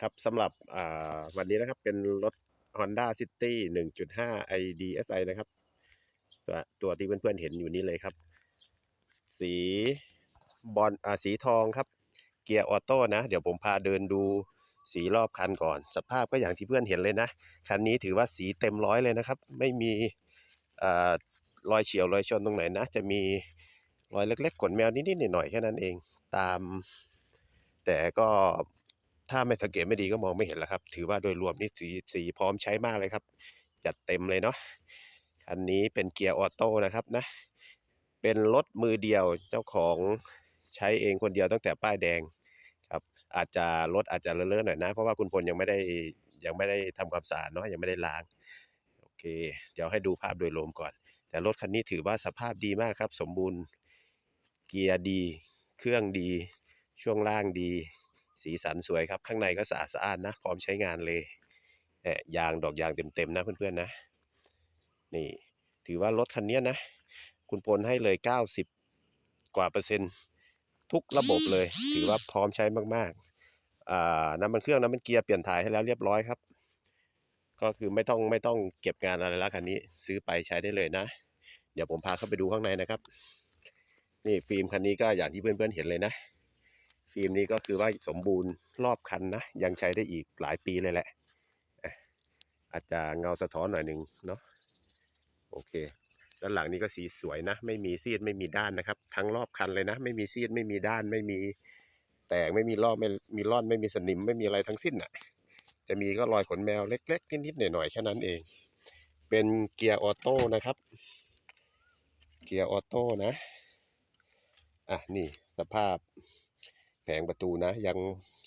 ครับสำหรับวันนี้นะครับเป็นรถ Honda City 1.5 IDSI นะครับ ตัวตัวที่เพื่อนๆเห็นอยู่นี้เลยครับ สีบอลสีทองครับ เกียร์ออโต้นะ เดี๋ยวผมพาเดินดูสีรอบคันก่อน สภาพก็อย่างที่เพื่อนเห็นเลยนะ คันนี้ถือว่าสีเต็มร้อยเลยนะครับ ไม่มีอรอยเฉียวรอยชนตรงไหนนะ จะมีรอยเล็กๆขนแมวนิดๆหน่อยๆแค่นั้นเอง ตาม แต่ก็ ถ้าไม่สังเกตไม่ดีก็มองไม่เห็นแล้วครับ ถือว่าโดยรวมนี่สีสีพร้อมใช้มากเลยครับ จัดเต็มเลยเนาะคันนี้เป็นเกียร์ออโต้นะครับนะ เป็นรถมือเดียวเจ้าของใช้เองคนเดียวตั้งแต่ป้ายแดงครับ อาจจะรถอาจจะเลอะๆหน่อยนะ เพราะว่าคุณพลยังไม่ได้ยังไม่ได้ทำความสะอาดเนาะยังไม่ได้ล้างโอเค เดี๋ยวให้ดูภาพโดยรวมก่อน แต่รถคันนี้ถือว่าสภาพดีมากครับ สมบูรณ์เกียร์ดี เครื่องดี ช่วงล่างดี สีสันสวยครับ ข้างในก็สะอาดสะอานนะ พร้อมใช้งานเลยเอ่อยางดอกยางเต็มๆนะเพื่อนๆนะ นี่ ถือว่ารถคันนี้นะ คุณพลให้เลย 90 กว่าเปอร์เซ็นต์ ทุกระบบเลย ถือว่าพร้อมใช้มากๆอ่าน้ำมันเครื่องน้ำมันเกียร์เปลี่ยนถ่ายให้แล้วเรียบร้อยครับ ก็คือไม่ต้องไม่ต้องเก็บงานอะไรแล้วคันนี้ซื้อไปใช้ได้เลยนะ เดี๋ยวผมพาเข้าไปดูข้างในนะครับ นี่ฟิล์มคันนี้ก็อย่างที่เพื่อนๆเห็นเลยนะ ฟิล์มนี้ก็คือว่าสมบูรณ์รอบคันนะ ยังใช้ได้อีกหลายปีเลยแหละ อาจจะเงาสะท้อนหน่อยหนึ่งเนาะโอเค ด้านหลังนี้ก็สีสวยนะ ไม่มีซีดไม่มีด้านนะครับ ทั้งรอบคันเลยนะ ไม่มีซีดไม่มีด้าน ไม่มีแตกไม่มีรอบไม่มีร่อนไม่มีสนิมไม่มีอะไรทั้งสิ้นอะ จะมีก็รอยขนแมวเล็กๆนิดๆหน่อยๆแค่นั้นเอง เป็นเกียร์ออโต้นะครับ เกียร์ออโต้นะ อะนี่สภาพ แผงประตูนะ ยัง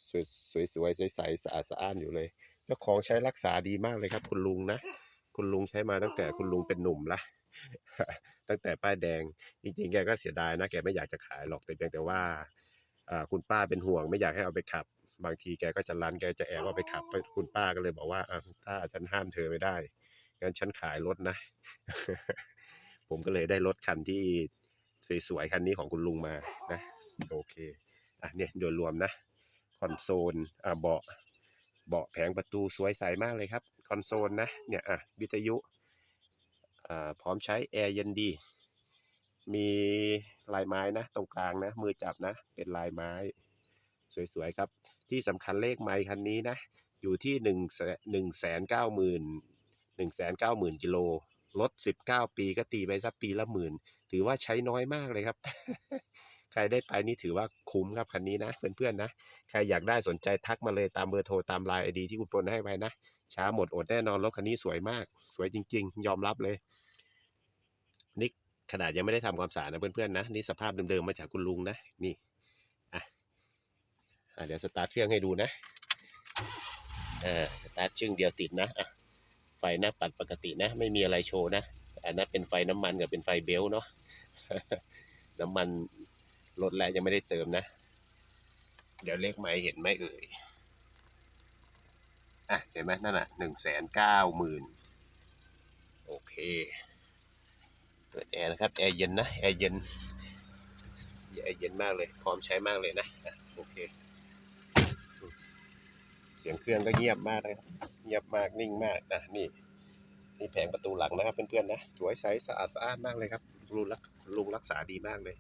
สวยสวยๆใสๆสะอาดสะอ้านอยู่เลย เจ้าของใช้รักษาดีมากเลยครับ คุณลุงนะ คุณลุงใช้มาตั้งแต่คุณลุงเป็นหนุ่มละตั้งแต่ป้ายแดง จริงๆ แกก็เสียดายนะ แกไม่อยากจะขายหรอกแต่เพียงแต่ว่าคุณป้าเป็นห่วงไม่อยากให้เอาไปขับ บางทีแกก็จะรันแกจะแอบเอาไปขับ คุณป้าก็เลยบอกว่าถ้าฉันห้ามเธอไม่ได้งั้นฉันขายรถนะ ผมก็เลยได้รถคันที่สวยๆคันนี้ของคุณลุงมานะ โอเค อะเนี่ยโดยรวมนะคอนโซลอ่าเบาะเบาะแผงประตูสวยใสมากเลยครับ คอนโซลนะเนี่ยอะวิทยุอ่าพร้อมใช้แอร์เย็นดี มีลายไม้นะ ตรงกลางนะ มือจับนะ เป็นลายไม้ สวยๆครับ ที่สำคัญเลขไม้คันนี้นะ อยู่ที่หนึ่งหนึ่งแสนเก้าหมื่นหนึ่งแสนเก้าหมื่นกิโลรถสิบเก้าปีก็ตีไปสักปีละหมื่น ถือว่าใช้น้อยมากเลยครับ ใครได้ไปนี่ถือว่าคุ้มครับคันนี้นะเพื่อนๆนะใครอยากได้สนใจทักมาเลยตามเบอร์โทรตามไลน์ไอดีที่คุณปนให้ไว้นะช้าหมดอดแน่นอนรถคันนี้สวยมาก สวยจริง ๆ ยอมรับเลยนี่ขนาดยังไม่ได้ทำความสะอาดนะเพื่อนๆนะนี่สภาพเดิมๆมาจากคุณลุงนะนี่อะอะเดี๋ยวสตาร์ทเครื่องให้ดูนะอ่าสตาร์ทชึ่งเดียวติดนะอะไฟหน้าปัดปกตินะ ไม่มีอะไรโชว์นะอันนั้นเป็นไฟน้ำมันกับเป็นไฟเบลเนาะน้ำมัน ลดแล้วยังไม่ได้เติมนะ เดี๋ยวเลขไม้เห็นไหมเอ่ยอะเห็นไหมนั่นน่ะหนึ่งแสนเก้าหมื่นโอเคเปิดแอร์นะครับแอร์เย็นนะแอร์เย็นแอร์เย็นมากเลย พร้อมใช้มากเลยนะโอเค เสียงเครื่องก็เงียบมากนะครับเงียบมากนิ่งมากนะนี่นี่แผงประตูหลังนะครับเพื่อนๆนะสวยใสสะอาดสะอานมากเลยครับลุงรักลุงรักษาดีมากเลย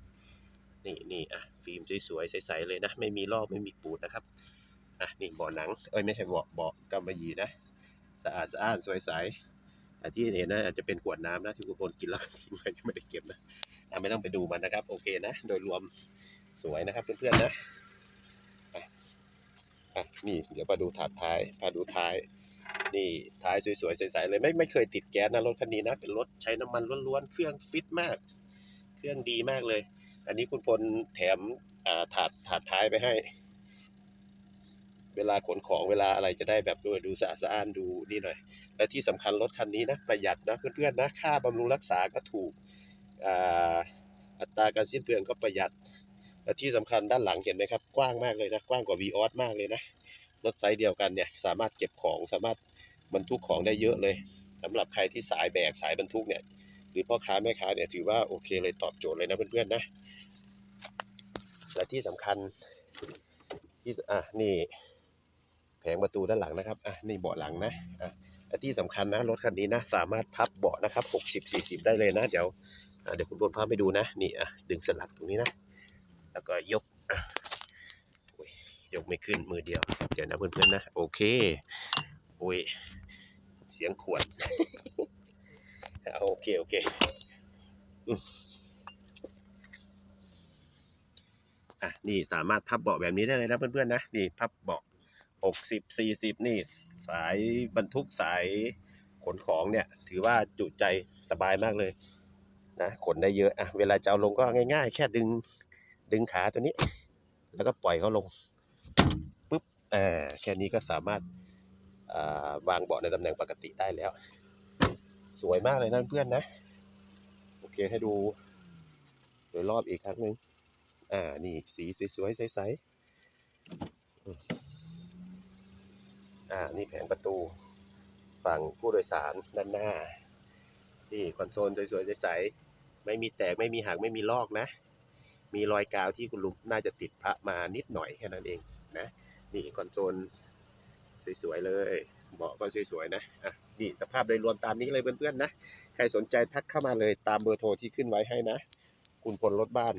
นี่นี่อะฟิล์มสวยๆใสๆเลยนะ ไม่มีลอกไม่มีปูดนะครับอะนี่เบาะหนังเอ้ยไม่ใช่เบาะเบาะกำมะหยี่นะสะอาดสะอ้านสวยใสอะที่เห็นนะอาจจะเป็นขวดน้ำนะที่คุณพลกินแล้วก็ทิ้งไว้ยังไม่ได้เก็บนะอะไม่ต้องไปดูมันนะครับ โอเคนะ โดยรวมสวยนะครับเพื่อนๆนะอะอะนี่เดี๋ยวมาดูถาดท้ายมาดูท้าย นี่ท้ายสวยๆใสๆเลยไม่ไม่เคยติดแก๊สนะรถคันนี้นะเป็นรถใช้น้ำมันล้วนๆเครื่องฟิตมาก เครื่องดีมากเลย อันนี้คุณพลแถมถาดถาดท้ายไปให้ เวลาขนของเวลาอะไรจะได้แบบดูดูสะอาดสะอ้านดูนี่หน่อย และที่สำคัญรถคันนี้นะประหยัดนะเพื่อนๆนะค่าบำรุงรักษาก็ถูกอัตราการสิ้นเปลืองก็ประหยัด และที่สำคัญด้านหลังเห็นไหมครับ กว้างมากเลยนะกว้างกว่า v ีออสมากเลยนะรถไซส์เดียวกันเนี่ยสามารถเก็บของสามารถบรรทุกของได้เยอะเลยสำหรับใครที่สายแบกสายบรรทุกเนี่ยหรือพ่อค้าแม่ค้าเนี่ยถือว่าโอเคเลยตอบโจทย์เลยนะเพื่อนๆนะ และที่สำคัญที่อะนี่แผงประตูด้านหลังนะครับอะนี่เบาะหลังนะอะและที่สำคัญนะรถคันนี้นะสามารถพับเบาะนะครับหกสิบสี่สิบได้เลยนะ เดี๋ยวอะเดี๋ยวคุณบนพาไปดูนะ นี่อะดึงสลักตรงนี้นะ แล้วก็ยกอะโอ้ยยกไม่ขึ้นมือเดียว เดี๋ยวนะเพื่อนๆนะ โอเคโอ้ยเสียงขวดโอเค โอเคอืมอะ นี่สามารถพับเบาะแบบนี้ได้เลยนะเพื่อนๆนะนี่พับเบาะหกสิบสี่สิบนี่สายบรรทุกสายขนของเนี่ย ถือว่าจุใจสบายมากเลยนะขนได้เยอะอะเวลาจะเอาลงก็ง่าย ๆ แค่ดึงดึงขาตัวนี้ แล้วก็ปล่อยเขาลงปุ๊บอ่าแค่นี้ก็สามารถอ่าวางเบาะในตำแหน่งปกติได้แล้ว สวยมากเลยนะเพื่อนนะ โอเคให้ดู โดยรอบอีกครั้งหนึ่ง อ่า นี่สีสวยๆใสๆอ่า นี่แผงประตู ฝั่งผู้โดยสารด้านหน้า นี่คอนโซลสวยๆใสๆไม่มีแตกไม่มีหักไม่มีลอกนะ มีรอยกาวที่คุณลุงน่าจะติดพระมานิดหน่อยแค่นั้นเองนะ นี่คอนโซลสวยๆเลยเบาะก็สวยๆนะอะนี่สภาพโดยรวมตามนี้เลยเพื่อนๆนะ ใครสนใจทักเข้ามาเลยตามเบอร์โทรที่ขึ้นไว้ให้นะ คุณพลรถบ้าน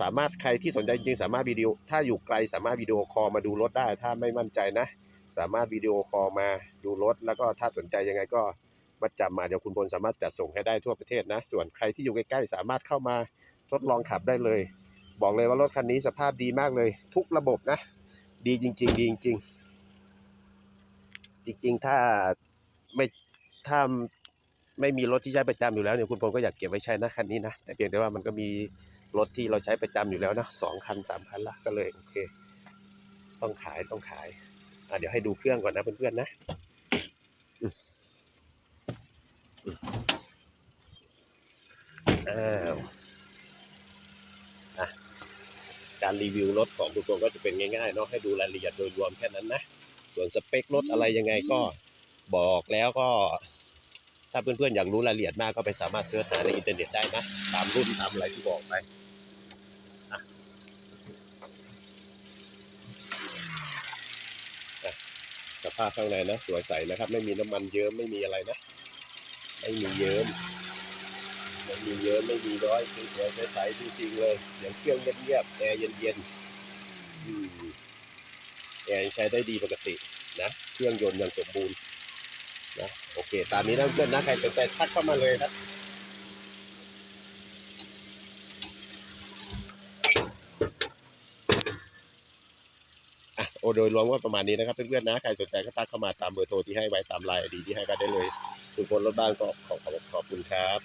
สามารถใครที่สนใจจริงสามารถวิดีโอ ถ้าอยู่ไกลสามารถวิดีโอคอลมาดูรถได้ ถ้าไม่มั่นใจนะ สามารถวิดีโอคอลมาดูรถ แล้วก็ถ้าสนใจยังไงก็มาจำมาเดี๋ยวคุณพลสามารถจัดส่งให้ได้ทั่วประเทศนะ ส่วนใครที่อยู่ใกล้ๆสามารถเข้ามาทดลองขับได้เลย บอกเลยว่ารถคันนี้สภาพดีมากเลย ทุกระบบนะ ดีจริง ๆ ดีจริง ๆ จริง ๆ ถ้าไม่ถ้า ไม่มีรถที่ใช้ประจำอยู่แล้วเนี่ยคุณพลก็อยากเก็บไว้ใช้นะคันนี้นะ แต่เพียงแต่ว่ามันก็มีรถที่เราใช้ประจำอยู่แล้วนะสองคันสามคันละก็เลยโอเค ต้องขายต้องขายอะเดี๋ยวให้ดูเครื่องก่อนนะเพื่อนๆนะอ้าวอะการรีวิวรถของทุกคนก็จะเป็นง่ายๆเนาะให้ดูรายละเอียดโดยรวมแค่นั้นนะ ส่วนสเปครถอะไรยังไงก็บอกแล้วก็ ถ้าเพื่อนๆอยากรู้รายละเอียดมากก็ไปสามารถเสิร์ชหาในอินเทอร์เน็ตได้นะ ตามรุ่นตามอะไรที่บอกไปอะสภาพข้างในนะ สวยใสนะครับ ไม่มีน้ำมันเยิ้มไม่มีอะไรนะ ไม่มีเยิ้มไม่มีเยิ้มไม่มีร้อยสวยๆใสๆจริงๆเลย เสียงเครื่องเงียบๆแอร์เย็นๆอืมแอร์ใช้ได้ดีปกตินะ เครื่องยนต์ยังสมบูรณ์ นะโอเค ตามนี้นะเพื่อนนะใครสนใจทักเข้ามาเลยครับอะโอโดยรวมก็ประมาณนี้นะครับเพื่อนๆนะ ใครสนใจก็ตักเข้ามาตามเบอร์โทรที่ให้ไว้ตามไลน์ดีที่ให้กันได้เลยทุกคนรถบ้านก็ขอขอบขอบคุณครับ